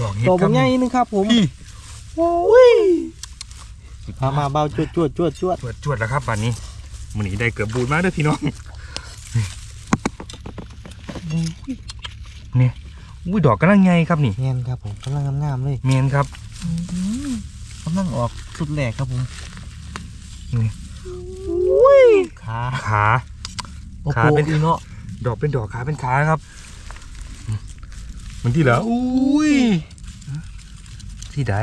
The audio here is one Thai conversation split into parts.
ดอกเห็ดตัวครัใหญ่นึงครับผมพี่โอ้ยพามาเบาจวดจวดจวดจวดจวดจวดแล้วครับบัดนี้มื้อนี้ได้เกือบบูดมาเด้อพี่น้องนี่อุ้ยดอกกำลังใหญ่ครับนี่เงี้ยครับผมกำลังงามๆเลยเมียนครับกำลังออกสุดแหลกครับผมนี่ขาขาโอ้ขาโหเป็นอีเนาะดอกเป็นดอกขาเป็นขาครับ มันที่เหรออุ้ยที่ใด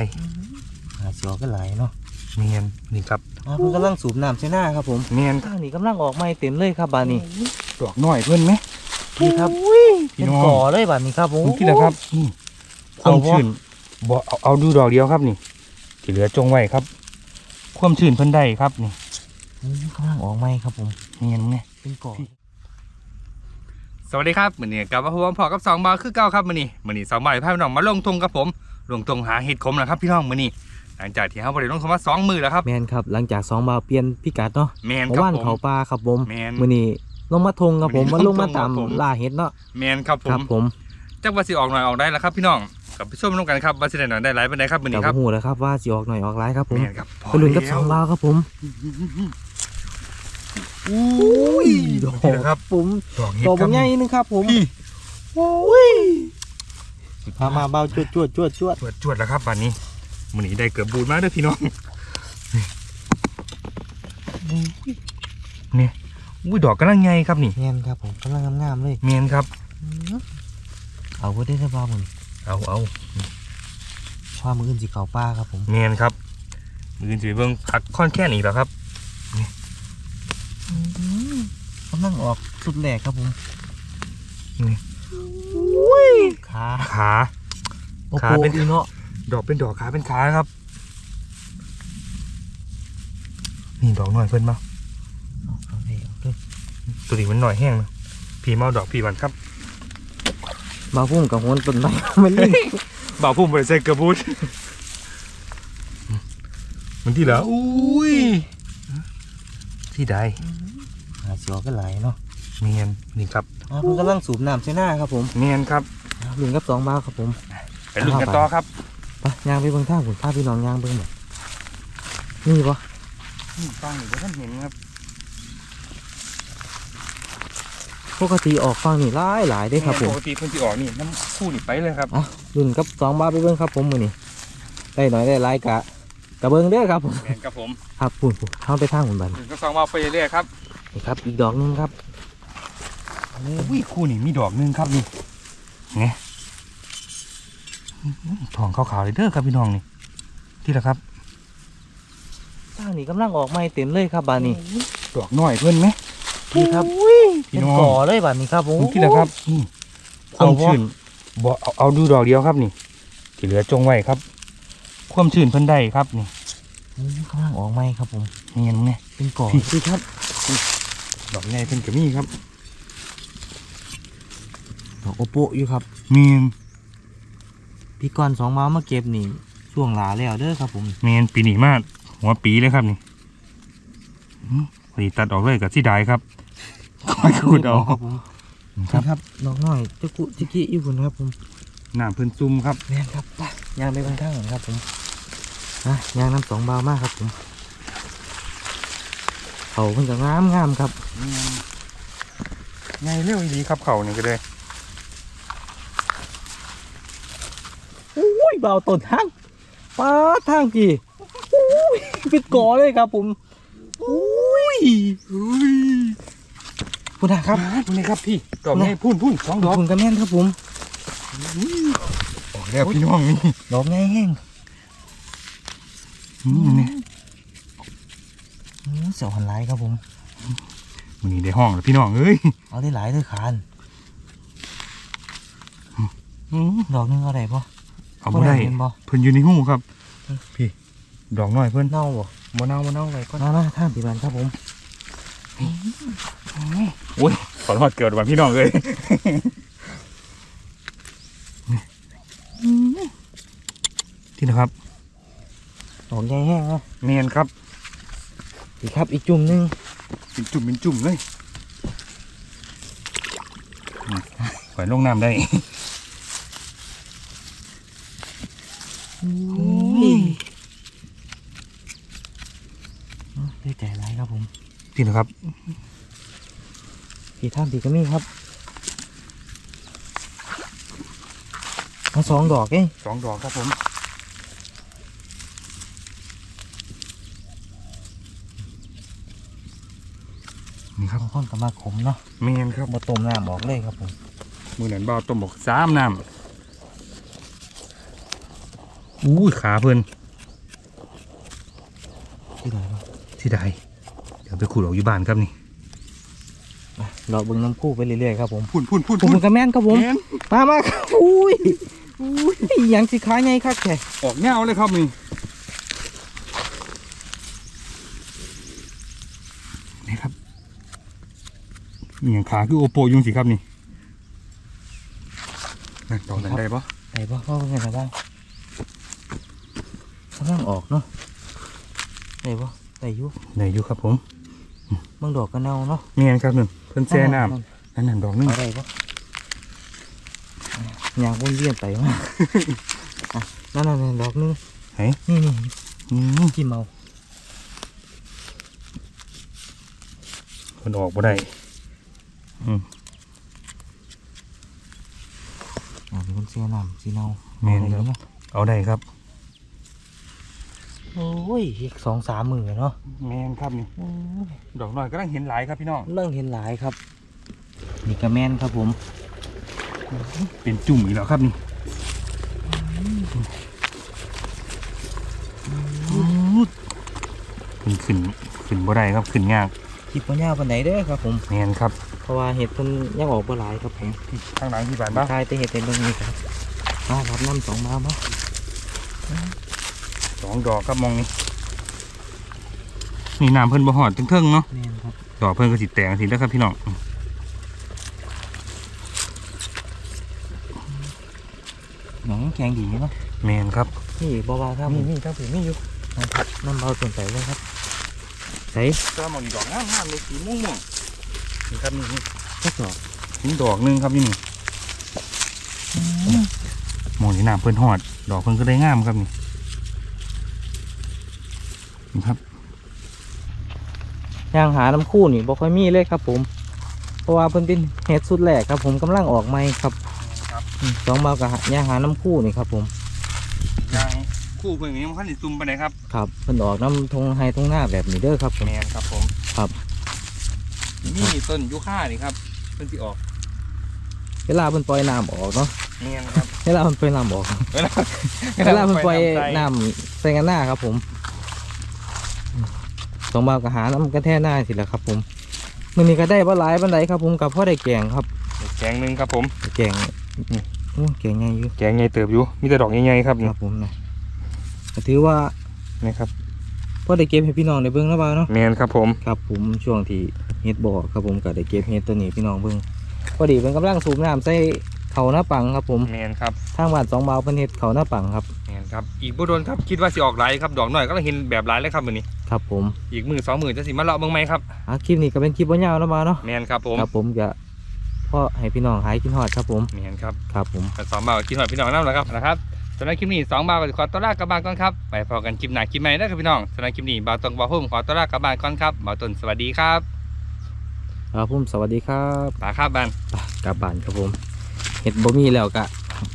หาเสียวก็หลายเนาะเมียนนี่ครับอ่าเพิ่นกำลังสูบน้ำใส่หน้าครับผมเมียนข้างนี้กำลังออกไม้เต็มเลยครับบานนี้ดอกน้อยเพื่อนไหมนี่ครับพี่เป็นน้องก่อเลยบานนี้ครับผมมันที่เหรอครับนี่คเอาวามบ่ชื้นบ่เอาเอาดูดอกเดียวครับนี่ที่เหลือจงไว้ครับ ความชื้นเพิ่นได้ครับนี่อืมกำลังออกไม้ครับผมเมียนไงเป็นก่อ สวัสดีครับมื้อนี้กลับมาพบกับพ่อกับสองบาทคือเก่าครับมื้อนี้มื้อนี้สองบาทพาพี่น้องมาลงทงกับผมลงทงหาเห็ดขมนะครับพี่น้องมื้อนี้หลังจากที่เฮาบ่ได้ลงทงมาสองมื้อแล้วครับแมนครับหลังจากสองบาวเปลี่ยนพิกัดเนาะแมนเมื่คอรับวานผมเขาปลาครับผมแมนมื้อนี้ลงมาทงครับผมมื้มาอนี้ลงมาตามลงทงครับผมล่าเห็ดเนาะแมนครับผครัมบผมจักว่าสิออกหน่อยออกได้แล้วครับพี่น้องกลับไปชมน้องกันครับว่าสิได้หน่อยได้หลายปานใดครับมื้อแต่นี้ครับหูแล้วครับว่าสิออกหน่อยออกหลายครับผมแมนครับไปลุ้นกับสองบาวครับผม อุ้ยดอกนี่แหละครับผมดอกเห็ดตัวคผรับมใหญ่นึงครับ ผมพี่โอ้ยพามาเบาจวดจวดจวดจวดจวดจวดแล้วครับบัดนี้มื้อนี้ได้เกือบบูดมาเด้อพี่น้องนี่อุ้ยดอกกำลังใหญ่ครับนี่เงี้ยครับผมกำลังงามๆเลยเมียนครับ เอาไว้ได้สบายผมเอาเอาชอบมืออื่นสิเขาป้าครับผมเมียนครับมือถือเบิ่งคักค่อนแค่นี้แล้วครับ กำลังออกสุดแหลกครับผมนี่ขาขาโอ้ขาโหเป็นอีเนาะดอกเป็นดอกขาเป็นขาครับ นี่ดอกหน่อยเพิ่นมาเอาเอาเลยเอาเลยตัวนี้มันหน่อยแห้งนะพี่เมาดอกพี่มันครับมาพุ่มกับหัวต้นไม้มันลิ่งบ่าวพุ่มไปใส่กระบุดมันที่เหรออุ้ยที่ใด หาเสียวก็หลายเนาะเมียนนี่ครับอ่าเพิ่นกำลังสูบน้ำใส่หน้าครับผมเมียนครับอ่าลุงกับสองบาวครับผม ไปลุ้นกันต่อครับไปย่างไปเบิ่งทางผมพาพี่น้องย่างเบิ่งหน่อยนี่ปะฟังอยู่ท่านเห็นครับปกติออกฟังนี่หลายหลายเด้ครับผมปกติเพิ่นสิออกนี่น้ำคู่นี่ไปเลยครับอะรุ่นกับสองบาวไปเบิ่งครับผมมื้อนี้ได้หน่อยได้หลายกะกะเบิ่งเด้อครับผมแมนครับผมครับปุ่นปุ่นเข้าไปทางผมบัดนหนึ่งก็สองมาไปเรื่อยๆครับ นี่ครับ อีกดอกหนึงครับอุ้ยคู่นี่มีดอกหนึงครับนี่ไงทองขาวๆเลยเด้อครับพี่น้องนี่ที่ละครับทางนี้กำลังออกไม้เต็มเลยครับบานนี้ดอกน้อยเพื่อนไหมพี่ครับพี่เป็นน้องก่อเลยบานนี้ครับผมที่ละครับนี่คเอาวามบ่ชื้นบ่เอาเอาดูดอกเดียวครับนี่ ที่เหลือจงไว้ครับ ความชื้นเพิ่นได้ครับนี่อืมกำลังออกไม้ครับผมนี่เห็นไหมเป็นก่อพี่พี่ครับ ดอกใหญ่เพิ่นก็มีครับดอกโอโปะอยู่ครับเมียนพี่กรสองเมามาเก็บนี่ช่วงหลาแล้วเด้อครับ ผมเมียนปีนี้มากหัวปีเลยครับนี่อื้อพอดีตัดออกเลยกับที่ได้ครับค่อยขูดเอาครับผมครับครับดอกน้อยจะกุจะกี้อยู่คุณครับผมน้ำเพิ่นซุ่มครับแม่นครับไปย่างไปบางทางก่อนครับผมอะย่างน้ำสองเบามากครับผม เขาเพิ่นจะงามงามครับไงเร็วดีครับเขานี่ก็เลยอุ้ยเบาต้นทางป้าดทางพี่อุ้ยเป็นก่อเลยครับผมอุ้ยอุ้ยคุณนะครับนี่ครับพี่ดอกนี้พุ่นพุ่นสองดอกคุณกระแม่นครับผมออกแล้วพี่น้องนี่ดอกไงแห้งนี่นี่อืม เสียวหันไหลายครับผมวันนี้ได้ห้องแล้วพี่น้องเอ้ยเอาได้หลายเลยคานอื้อดอกหนึงเอาได้ปะเอาบ่ได้เห็นบ่เพิ่นอยู่ในหูครับ พี่ดอกน้อยเพิ่นเน่าบ่บ่เน่าบ่เน่าอะไรก็มามาท่านปีบันครับผมโอ้ยขอโทษเกิดวันพี่น้องเลยที่นะครับดอกไงแห้งนะเมียนครับ อีกครับอีกจุ่มหนึงเป็นจุ่มเป็นจุ่มเลยปล่อยลงน้ำได้อุ้ยได้ใจไรครับผมพี่นะครับผีท่ามผีก็มีครับมาสองดอกเองสองดอกครับผม นี่ ครับบางคนก็มาขมเนาะเมนครับมาต้มน้ำออกเลยครับผมมือหนันเบาต้มบอกสามน้ำอุ้ขาเพิ่นที่ไหนวะที่ใดเดี๋ยวไปขูดออกอยู่บ้านครับนี่เราเบิ่งน้ำคู่ไปเรื่อยๆครับผมพุ่นพุ่นพุ่นผมกระแม่นครับผมมามาอุ้ยอุ้ยอหยังสิขาไงครับแกออกเงาเลยครับนี่นี่ครับ อหย่างขาคือโอโปยุงสิครับนี่นั่นตอนนั้นได้ปะไหนบ้างว่าเป็นไงบ้างกำลังออกเนาะไหนบ้างไหนอยู่ไหนอยู่ครับผมบางดอกก็เน่าเนาะเมียนครับหนึ่งเพิ่นแช่น้ำนั่นนั่นดอกหนึงเอาได้ปะยางวนเวียนไปมาอะนั่นนั่นนั่นดอกนึงเฮ้ยนี่นี่อืมกินเมาเพิ่นออกบ่ได้ อืมอ่าเป็นคนเสียน้ำสีเน่าแม่นเอาได้ครับเนาะเอาได้ครับโอ้ยอีกสองสามมือเนาะแมนครับนี่โอ้ยดอกน้อยก็ต้องเห็นหลายครับพี่น้องเริ่มเห็นหลายครับ นี่กระแมนครับผม เป็นจุ่มอีกแล้วครับนี่ขึ้นขึ้นขึ้นบ่ได้ครับขึ้นยากคิดปัญญาปันไหนเด้อครับผมแมนครับ เพราะว่าเห็ดเพิ่นยังออกบ่หลายครับผมข้างหลังที่บ้านบ้าทายแต่เห็ดเป็นเรื่องนี้ครับมารับน้ำสองมามาสองดอกครับมองนี่นี่น้ำเพิ่นบ่หอดเทิงๆเนาะแมนครับดอกเพิ่นก็สิแตงสิแล้วครับพี่น้องหนังแข็งดีเนาะแมนครับนี่เบาๆครับนี่นี่ครับพี่นี่อยู่นะครับน้ำเบาสนใจเลยครับใส่ก็มองนี่ดอกงามๆเลยสีม่วงๆ นี่ครับนี่นี่ก็ดอกนี่ดอกหนึงครับนี่นี่มองนี่น้ำเพิ่นหอด ดอกเพิ่นก็ได้งามครับนี่นี่ครับย่างหาน้ำคู่นี่บ่ค่อยมีเลยครับ ผม เพราะว่าเพิ่นเป็นเห็ดสุดแรกครับ ผมกำลังออกใหม่ครับครับอืมสองเบากับย่างหาน้ำคู่นี่ครับ ผมยางคู่เพิ่นก็ยังบ่ทันได้ซุ่มปานใดครับ ครับเพิ่นออกน้ำทงไฮทงหน้าแบบนี้เด้อครับผมแมนครับผม ครับ นี่ต้นยูคานี่ครับเพิ่นสิออกเวลาเพิ่นปล่อยน้ำออกเนาะแมนครับเวลาเพิ่นปล่อยน้ำออกเวลาเวลาเพิ่นปล่อยใส่น้ำใส่กันหน้าครับ ผมสองเบากับหาน้ำกระแท่หน้าสิแหละครับ ผมมื้อนี้ก็ได้บ่หลายปานใดครับ ผมกับพ่อได้แกงครับแกงหนึงครับผมแกงนี่โอ้แกงใหญ่อยู่แกงใหญ่เติบอยู่มีแต่ดอกใหญ่ๆครับคนี่รับผมนะก็ถือว่านะครับพ่อได้เก็บให้พี่น้องได้เบิ่งแล้วบ่าวเนาะแมนครับผมครับผมช่วงที่ เฮ็ดบ่อครับผมก็ได้เก็บเฮ็ดตัวนี้พี่น้องเบิ่งพอดีเป็นกำลังสูบน้ำใส่เขาหน้าปังครับผมแมนครับทางบ้านสองบาวเพิ่นเฮ็ดเขาหน้าปังครับแมนครับอีกบ่โดนครับคิดว่าสิออกหลายครับดอกน้อยก็เห็นแบบหลายเลยครับมื้อนี้ครับผมอีกมือสองมือจะสิมาเลาะเบิ่งไหมครับอะคลิปนี้ก็เป็นคลิปบ่ยาวแล้วบ่าวเนาะแมนครับผมครับผมก็พ่อให้พี่น้องหายกินฮอดครับผมแมนครับครับผมแต่สองบาทกินหอยพี่น้องน้ำแล้วครับนะครับสำหรับคลิปนี้สองบาทก็ขอตัวลากลับบ้านก่อนครับไปพอกันคลิปหน้าคลิปใหม่นะครับพี่น้องสำหรับคลิปนี้บาวตรงบาวพุ่มขอตัวลากลับบ้านก่อนครับบาวต้นสวัสดีครับ ครับผมสวัสดีครับปลาครับบ้านไปกลับบ้านครับผมเฮ็ดบ่มีแล้วก็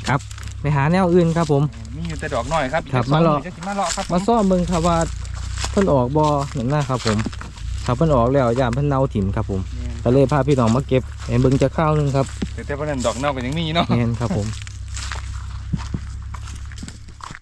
ครับไปหาแนวอื่นครับผม มีอยู่แต่ดอกน้อยครับครับอีกสองมาเลาะอจะสิมาเลาะครับมาซ่อมเบิ่งครับว่าเพิ่นออกบ่นั่นนะครับผมถ้าเพิ่นออกแล้วย่านเพิ่นเน่าถิ่มครับผมก็เลยพาพี่น้องมาเก็บให้เบิ่งจะข้าวหนึงครับแต่แต่ว่านั้นดอกเน่าก็ยังมีเนาะแม่นครับผม